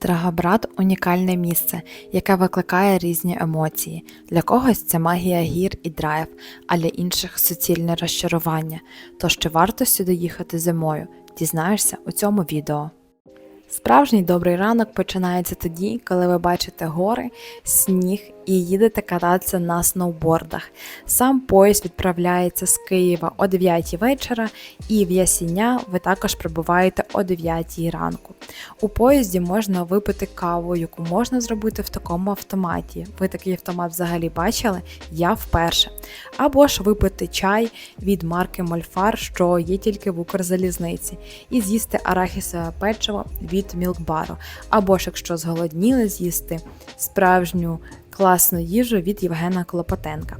Драгобрат унікальне місце, яке викликає різні емоції. Для когось це магія гір і драйв, а для інших суцільне розчарування. Тож чи варто сюди їхати зимою? Дізнаєшся у цьому відео. Справжній добрий ранок починається тоді, коли ви бачите гори, сніг і їдете кататися на сноубордах. Сам поїзд відправляється з Києва о 9 вечора, і в Ясіня ви також прибуваєте о 9 ранку. У поїзді можна випити каву, яку можна зробити в такому автоматі. Ви такий автомат взагалі бачили? Я вперше. Або ж випити чай від марки Мольфар, що є тільки в Укрзалізниці, і з'їсти арахісове печиво від мілкбару. Або ж, якщо зголодніли, з'їсти справжню класну їжу від Євгена Клопотенка.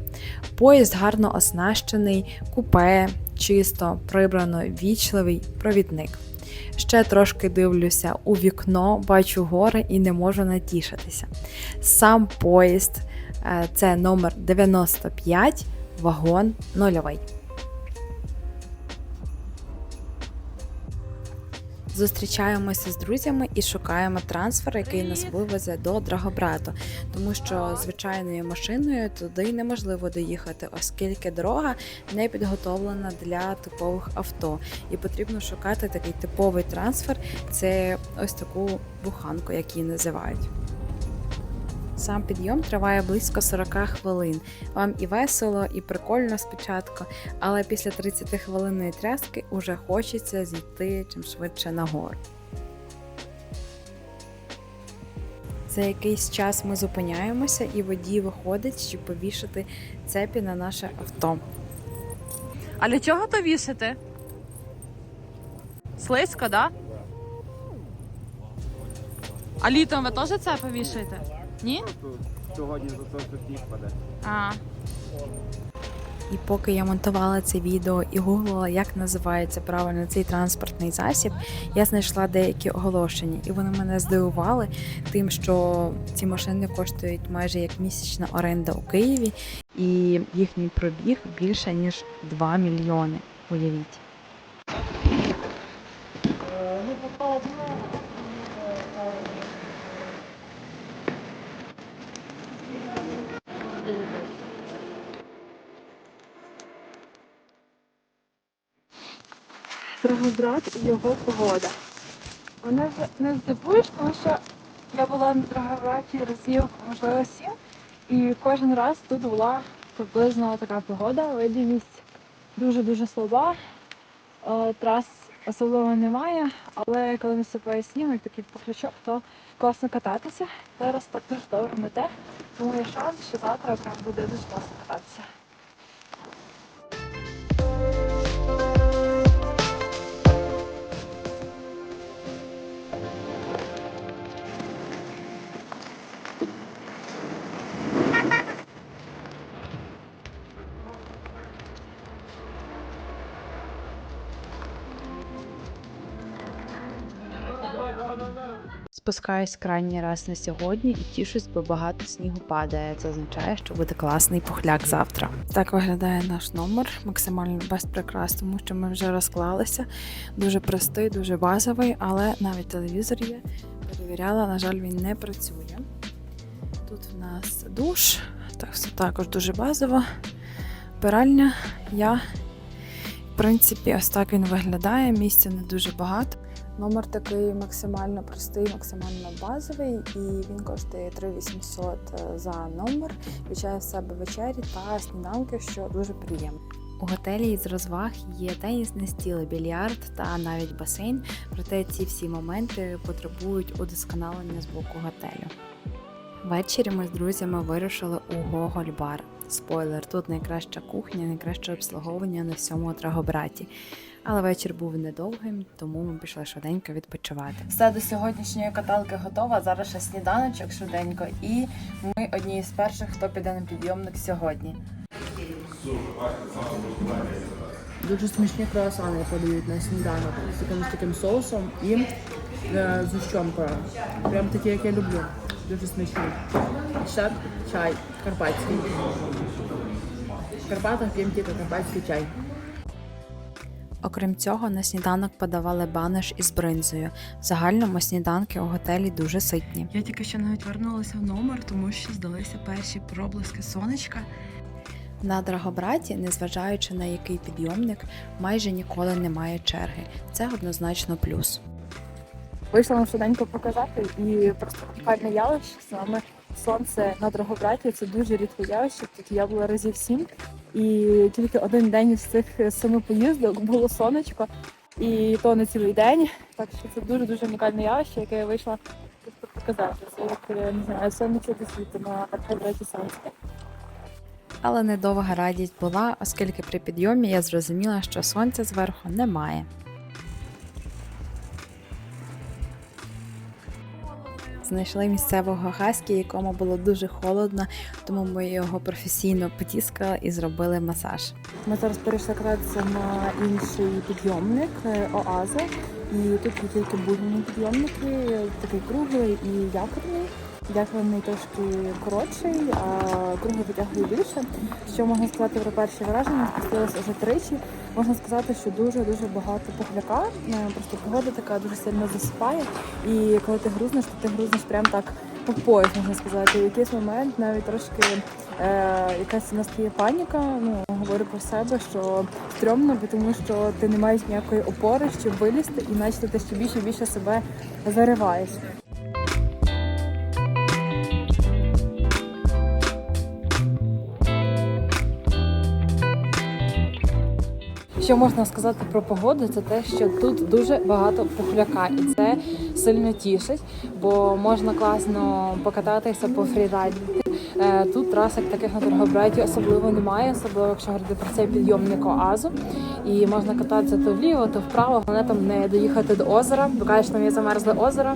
Поїзд гарно оснащений, купе, чисто, прибрано, вічливий провідник. Ще трошки дивлюся у вікно, бачу гори і не можу натішитися. Сам поїзд е, це номер 95, вагон нульовий. Зустрічаємося з друзями і шукаємо трансфер, який нас вивезе до Драгобрату, тому що звичайною машиною туди неможливо доїхати, оскільки дорога не підготовлена для типових авто, і потрібно шукати такий типовий трансфер. Це ось таку буханку, як її називають. Сам підйом триває близько 40 хвилин. Вам і весело, і прикольно спочатку, але після 30 хвилинної тряски уже хочеться зійти чим швидше нагору. За якийсь час ми зупиняємося, і водій виходить, щоб повішати цепі на наше авто. А для чого то вішати? Слизько, да? А літом ви теж це повішаєте? Ні? Сьогодні за то що сніг паде. А. І поки я монтувала це відео і гуглила, як називається правильно цей транспортний засіб, я знайшла деякі оголошення, і вони мене здивували тим, що ці машини коштують майже як місячна оренда у Києві, і їхній пробіг більше ніж 2 мільйони. Уявіть. Драгобрат і його погода. Мене вже не здивуєш, тому що я була на Драгобраті разів, можливо, сім, і кожен раз тут була приблизно така погода, видимість дуже-дуже слаба, е, трас особливо немає, але коли насипає сніг, як такий пухлячок, то класно кататися. Зараз так дуже добре мете, тому є шанс, що завтра буде дуже класно кататися. Спускаюсь крайній раз на сьогодні і тішусь, бо багато снігу падає. Це означає, що буде класний пухляк завтра. Так виглядає наш номер, максимально без прикрас, тому що ми вже розклалися. Дуже простий, дуже базовий, але навіть телевізор є. Перевіряла, на жаль, він не працює. Тут в нас душ, так все також дуже базово. Пиральня, я. В принципі, ось так він виглядає. Місця не дуже багато. Номер такий максимально простий, максимально базовий, і він коштує 3800 за номер. Включає в себе вечері та сніданки, що дуже приємно. У готелі із розваг є тенісне стіл, більярд та навіть басейн. Проте ці всі моменти потребують удосконалення з боку готелю. Ввечері ми з друзями вирушили у Гоголь-бар. Спойлер, тут найкраща кухня, найкраще обслуговування на всьому Драгобраті. Але вечір був недовгим, тому ми пішли швиденько відпочивати. Все до сьогоднішньої каталки готова. Зараз ще сніданочок швиденько, і ми одні з перших, хто піде на підйомник сьогодні. Дуже смачні круасани подають на сніданок з таким, з таким соусом і е, з гущенкою. Прям такі, як я люблю. Дуже смачні. Ще чай карпатський. В Карпатах п'ємо тільки карпатський чай. Окрім цього, на сніданок подавали баниш із бринзою. В загальному сніданки у готелі дуже ситні. Я тільки що навіть вернулася в номер, тому що здалися перші проблиски сонечка. На Драгобраті, незважаючи на який підйомник, майже ніколи немає черги. Це однозначно плюс. Вийшла вам швиденько показати і просто унікальне явище. Саме сонце на Драгобраті це дуже рідке явище. Тут я була разів сім, і тільки один день із цих семи поїздок було сонечко, і то не цілий день. Так що це дуже дуже унікальне явище, яке я вийшла показати. Це як е, не знаю, сонце до світу на третій сонце. Але недовга радість була, оскільки при підйомі я зрозуміла, що сонця зверху немає. Знайшли місцевого хаскі, якому було дуже холодно, тому ми його професійно потіскали і зробили масаж. Ми зараз перейшли кататися на інший підйомник е, Оаза. І тут є тільки будні підйомники, такий круглий і якорний. Якорний трошки коротший, а круглий витягує більше. Що можна сказати про перші враження? Спустилися вже тричі. Можна сказати, що дуже-дуже багато пухляка. Е, Просто погода така дуже сильно засипає. І коли ти грузнеш, то ти грузнеш прям так по пояс, можна сказати. І в якийсь момент навіть трошки е, якась настає паніка. Ну говорю про себе, що стрьомно, тому що ти не маєш ніякої опори, щоб вилізти, і наче ти ще більше і більше себе зариваєш. Що можна сказати про погоду, це те, що тут дуже багато пухляка, і це сильно тішить, бо можна класно покататися по фрірайдити. Е, Тут трасок таких на Торгобраті особливо немає, особливо якщо говорити про цей підйомник Оазу. І можна кататися то вліво, то вправо, головне там не доїхати до озера, бо кажеш, там є замерзле озеро.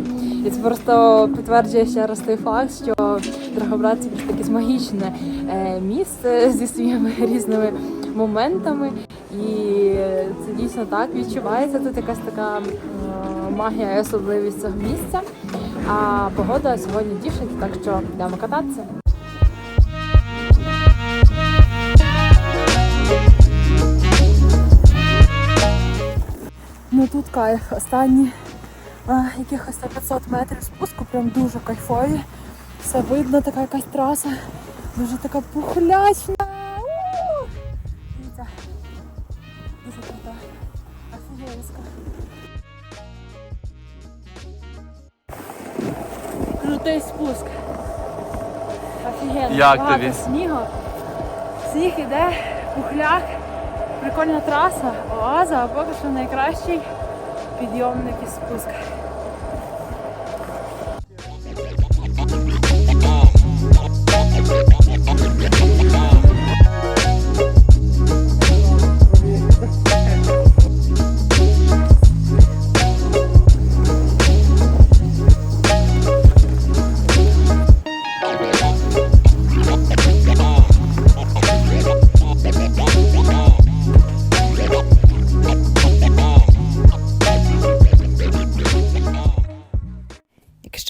І це просто підтверджує ще раз той факт, що Драгобрат це якесь магічне е, місце зі своїми різними моментами. І це дійсно так відчувається. Тут якась така м, магія і особливість цього місця. А погода сьогодні тішить, так що йдемо кататися. Ну тут кайф. Останні а, якихось там 500 метрів спуску, прям дуже кайфові. Все видно, така якась траса. Дуже така пухлячна. Багато тобі? снігу. Сніг іде, пухляк. Прикольна траса, оаза, а поки що найкращий підйомник і спуск.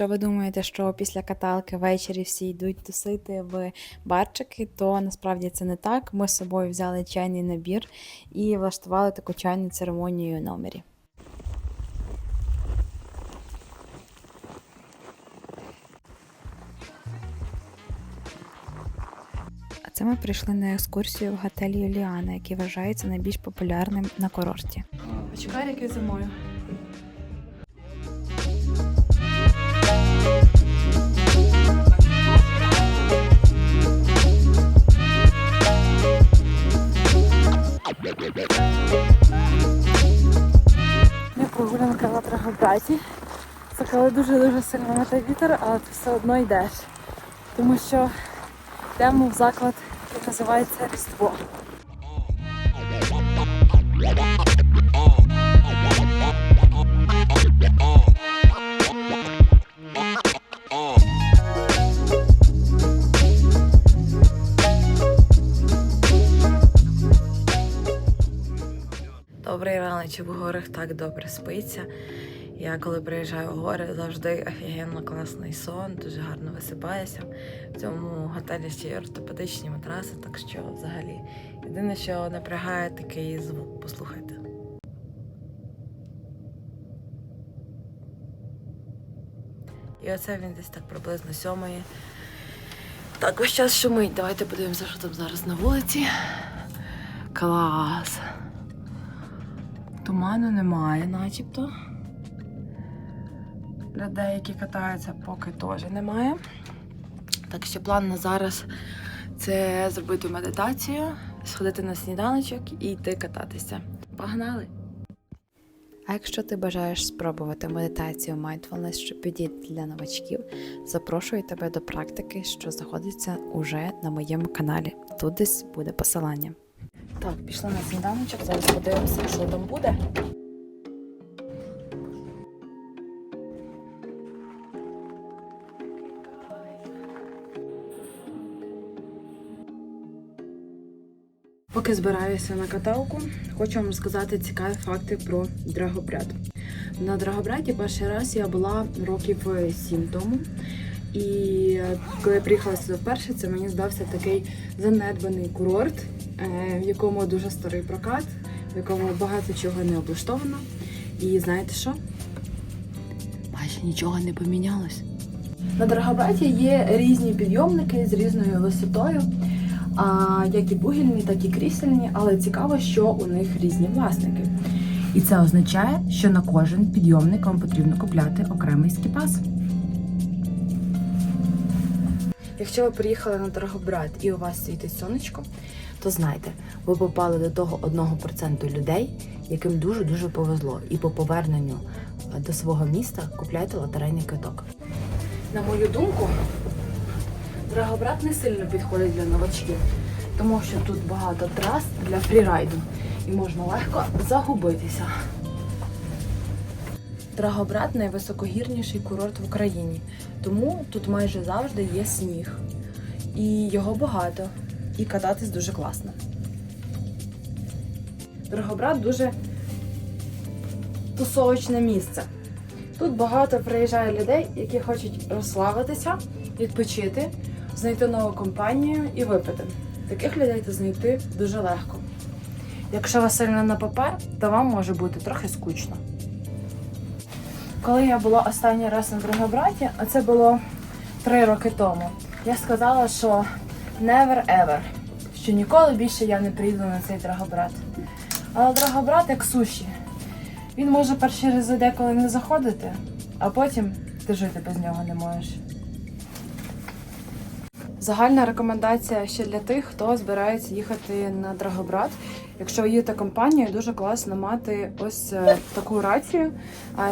Якщо ви думаєте, що після каталки ввечері всі йдуть тусити в барчики, то насправді це не так. Ми з собою взяли чайний набір і влаштували таку чайну церемонію у номері. Це ми прийшли на екскурсію в готель Юліана, який вважається найбільш популярним на курорті. Почекай, який зимою. Драгобраті. Це коли дуже-дуже сильно мете вітер, але ти все одно йдеш. Тому що йдемо в заклад, який називається Різдво. Добрий раночок в горах так добре спиться. Я коли приїжджаю в гори, завжди офігенно класний сон, дуже гарно висипаюся. В цьому готелі ще є ортопедичні матраси, так що взагалі єдине, що напрягає такий звук, послухайте. І оце він десь так приблизно сьомої. Так, ось час шумить. Давайте подивимося, що там зараз на вулиці. Клас. Туману немає начебто. Людей, які катаються, поки теж немає. Так що план на зараз це зробити медитацію, сходити на сніданочок і йти кататися. Погнали! А якщо ти бажаєш спробувати медитацію Mindfulness, що підійде для новачків, запрошую тебе до практики, що знаходиться уже на моєму каналі. Тут десь буде посилання. Так, пішла на сніданочок, зараз подивимося, що там буде. Поки збираюся на каталку, хочу вам розказати цікаві факти про Драгобряд. На Драгобряді перший раз я була років сім тому. І коли я приїхала сюди вперше, це мені здався такий занедбаний курорт, е, в якому дуже старий прокат, в якому багато чого не облаштовано. І знаєте що? Майже нічого не помінялось. На Драгобраті є різні підйомники з різною висотою як і бугільні, так і крісельні, але цікаво, що у них різні власники. І це означає, що на кожен підйомник вам потрібно купляти окремий скіпас. Якщо ви приїхали на Драгобрат і у вас світить сонечко, то знайте, ви попали до того 1% людей, яким дуже-дуже повезло. І по поверненню е, до свого міста купляйте лотерейний квиток. На мою думку, Драгобрат не сильно підходить для новачків, тому що тут багато трас для фрірайду і можна легко загубитися. Драгобрат найвисокогірніший курорт в Україні, тому тут майже завжди є сніг. І його багато, і кататись дуже класно. Драгобрат дуже тусовочне місце. Тут багато приїжджає людей, які хочуть розслабитися, відпочити, знайти нову компанію і випити. Таких людей знайти дуже легко. Якщо ви сильно на папер, то вам може бути трохи скучно. Коли я була останній раз на Драгобраті, а це було три роки тому, я сказала, що never ever, що ніколи більше я не прийду на цей Драгобрат. Але Драгобрат як суші. Він може перші рази деколи не заходити, а потім ти жити без нього не можеш. Загальна рекомендація ще для тих, хто збирається їхати на Драгобрат. Якщо ви їдете компанією, дуже класно мати ось е, таку рацію,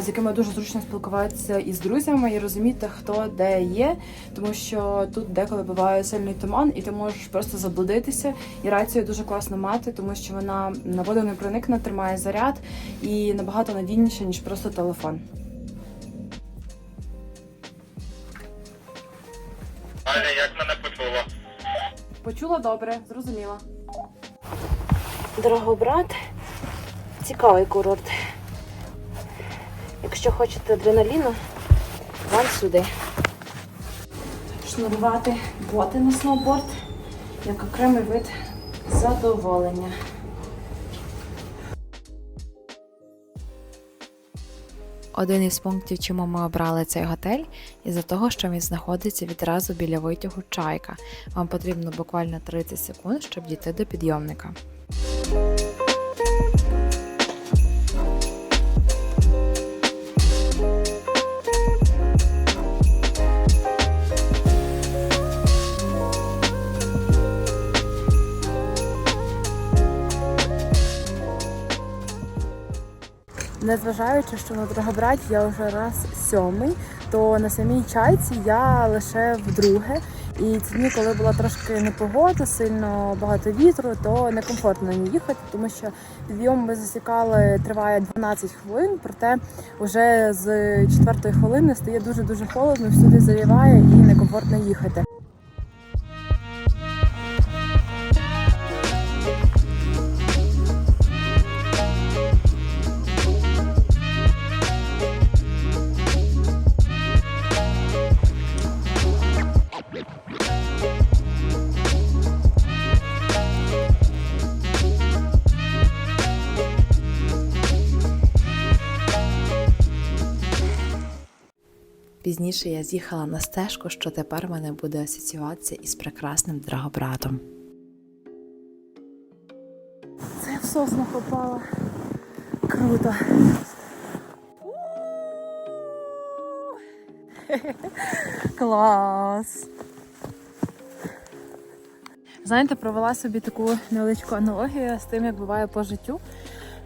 з якими дуже зручно спілкуватися із друзями і розуміти, хто де є, тому що тут деколи буває сильний туман, і ти можеш просто заблудитися. І рацію дуже класно мати, тому що вона на воду не проникне, тримає заряд і набагато надійніше, ніж просто телефон. Почула добре, зрозуміла. Дорогобрат цікавий курорт. Якщо хочете адреналіну, вам сюди. Шнурувати боти на сноуборд як окремий вид задоволення. Один із пунктів, чому ми обрали цей готель, із-за того, що він знаходиться відразу біля витягу чайка. Вам потрібно буквально 30 секунд, щоб дійти до підйомника. Незважаючи, що на Драгобраті я вже раз сьомий, то на самій чайці я лише вдруге. І ці дні, коли була трошки непогода, сильно багато вітру, то некомфортно ній їхати, тому що підйом ми засікали триває 12 хвилин, проте вже з четвертої хвилини стає дуже дуже холодно, всюди завіває і некомфортно їхати. Пізніше я з'їхала на стежку, що тепер мене буде асоціюватися із прекрасним драгобратом. Це в сосну попала. Круто. Клас! Знаєте, провела собі таку невеличку аналогію з тим, як буває по життю.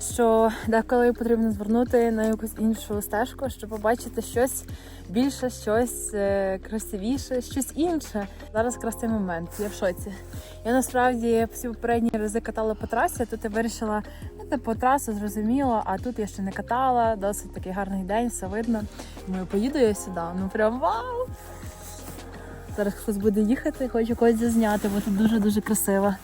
Що деколи потрібно звернути на якусь іншу стежку, щоб побачити щось більше, щось е, красивіше, щось інше. Зараз цей момент. Я в шоці. Я насправді всі попередні рази катала по трасі, тут я вирішила ну, по трасу зрозуміло, а тут я ще не катала, досить такий гарний день, все видно. Думаю, поїду я сюди. Ну прям вау! Зараз хтось буде їхати, хочу когось зазняти, бо тут дуже-дуже красиво.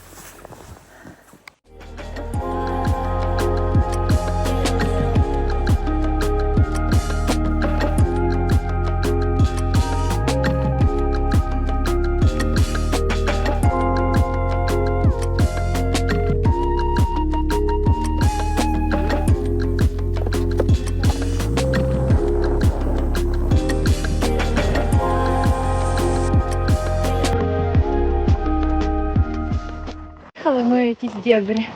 Дебрі,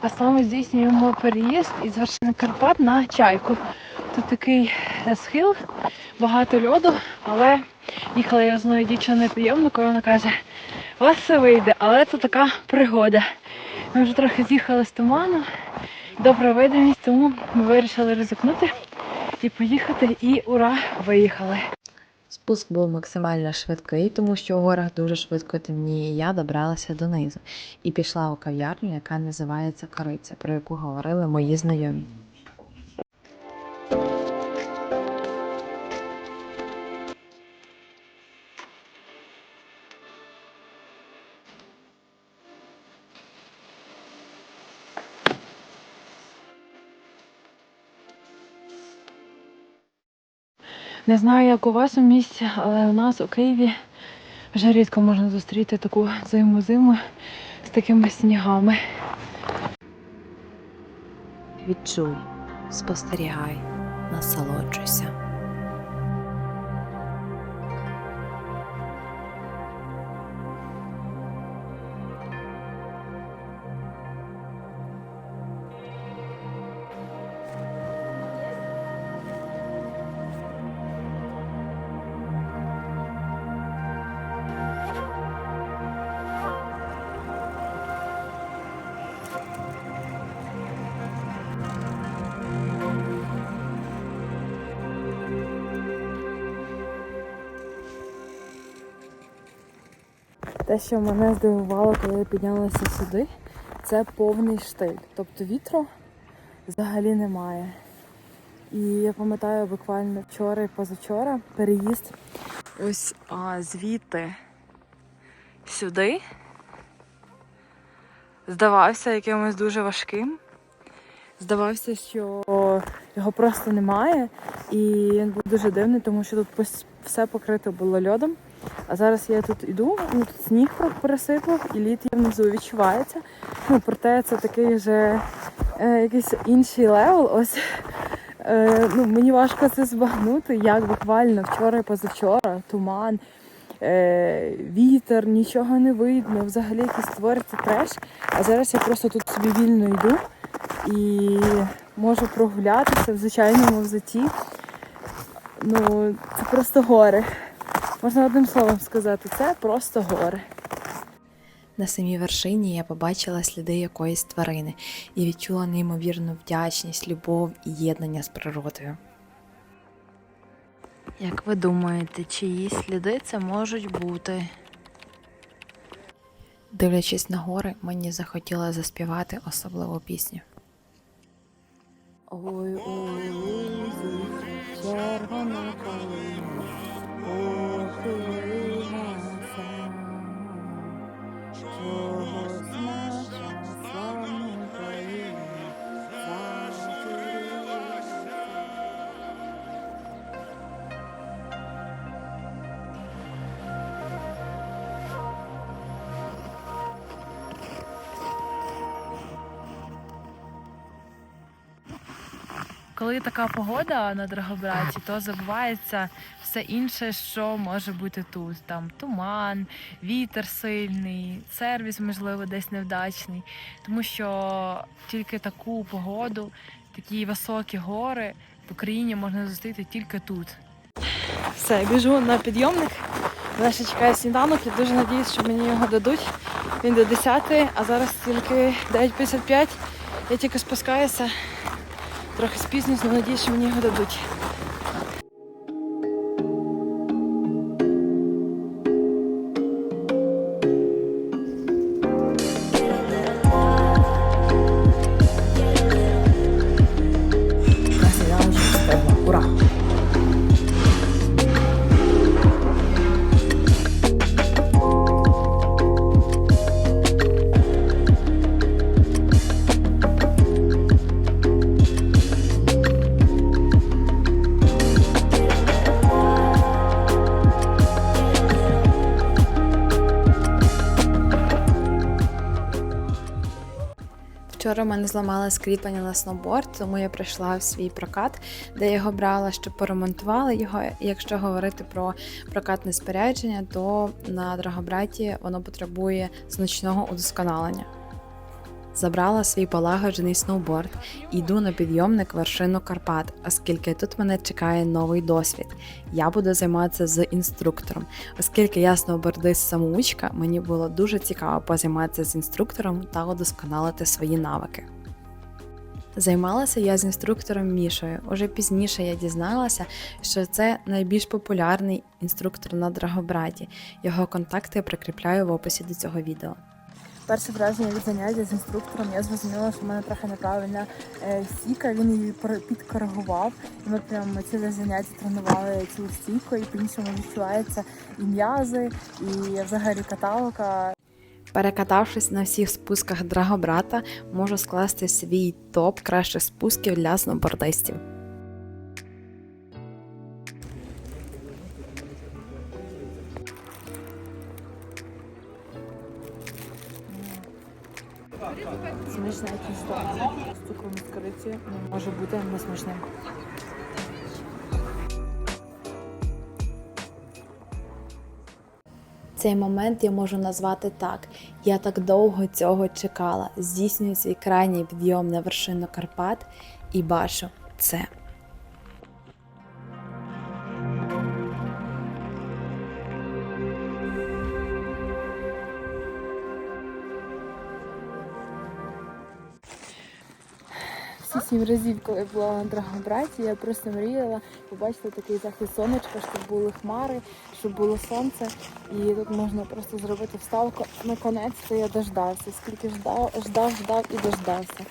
а саме здійснюємо переїзд із вершини Карпат на чайку. Тут такий е, схил, багато льоду, але їхала я з одною дівчиною прийомникою, вона каже, у вас все вийде, але це така пригода. Ми вже трохи з'їхали з туману, добра видимість, тому ми вирішили ризикнути і поїхати, і ура, виїхали. Спуск був максимально швидкий, тому що у горах дуже швидко темніє. Я добралася донизу і пішла у кав'ярню, яка називається Кориця, про яку говорили мої знайомі. Не знаю, як у вас у місті, але у нас у Києві вже рідко можна зустріти таку зиму-зиму з такими снігами. Відчуй, спостерігай, насолоджуйся. Те, що мене здивувало, коли я піднялася сюди, це повний штиль. Тобто вітру взагалі немає. І я пам'ятаю буквально вчора і позавчора переїзд ось а, звідти сюди. Здавався якимось дуже важким. Здавався, що його просто немає. І він був дуже дивний, тому що тут все покрито було льодом. А зараз я тут іду, ну тут сніг пересипав, і лід є внизу відчувається. Ну, проте це такий вже е, якийсь інший левел. Ось е, ну, мені важко це збагнути, як буквально вчора і позавчора, туман, е, вітер, нічого не видно, взагалі якийсь створиться треш. А зараз я просто тут собі вільно йду і можу прогулятися в звичайному взуті. Ну, це просто гори. Можна одним словом сказати, це просто гори. На самій вершині я побачила сліди якоїсь тварини і відчула неймовірну вдячність, любов і єднання з природою. Як ви думаєте, чиї сліди це можуть бути? Дивлячись на гори, мені захотілося заспівати особливу пісню. Ой, ой, лузі, червона калина, коли така погода на Драгобраті, то забувається все інше, що може бути тут. Там туман, вітер сильний, сервіс, можливо, десь невдачний. Тому що тільки таку погоду, такі високі гори в Україні можна зустріти тільки тут. Все, біжу на підйомник. Мене ще чекає сніданок, я дуже надіюсь, що мені його дадуть. Він до 10, а зараз тільки 9.55. Я тільки спускаюся, трохи спізнюсь, але надіюсь, що мені його дадуть. Вчора в мене зламалось кріплення на сноуборд, тому я прийшла в свій прокат, де я його брала, щоб поремонтували його. Якщо говорити про прокатне спорядження, то на Драгобраті воно потребує значного удосконалення. Забрала свій полагоджений сноуборд і йду на підйомник вершину Карпат, оскільки тут мене чекає новий досвід. Я буду займатися з інструктором. Оскільки я сноубордист самоучка, мені було дуже цікаво позайматися з інструктором та удосконалити свої навики. Займалася я з інструктором Мішою. Уже пізніше я дізналася, що це найбільш популярний інструктор на Драгобраті. Його контакти я прикріпляю в описі до цього відео. Перше враження від заняття з інструктором я зрозуміла, що в мене трохи неправильна е, стійка. Він її підкоригував. І ми прямо ціле заняття тренували цю стійку, і по-іншому відчувається і м'язи, і взагалі каталка. Перекатавшись на всіх спусках Драгобрата, можу скласти свій топ кращих спусків для сноубордистів. Смачне тісто з цукром кориці не може бути несмачним. Цей момент я можу назвати так: я так довго цього чекала. Здійснюю свій крайній підйом на вершину Карпат і бачу це. Сім разів, коли я була на Драгобраті, я просто мріяла побачити такий захід сонечка, щоб були хмари, щоб було сонце. І тут можна просто зробити вставку. Наконець-то я дождався. Скільки ждав, ждав, ждав і дождався.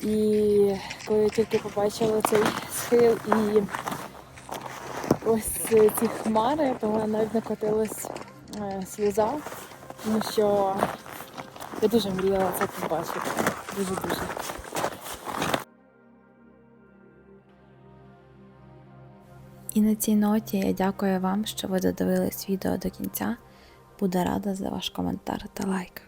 І коли я тільки побачила цей схил і ось ці хмари, то в мене навіть накотилась е, сльоза, тому що я дуже мріяла це побачити. Дуже-дуже. На цій ноті я дякую вам, що ви додивились відео до кінця. Буду рада за ваш коментар та лайк.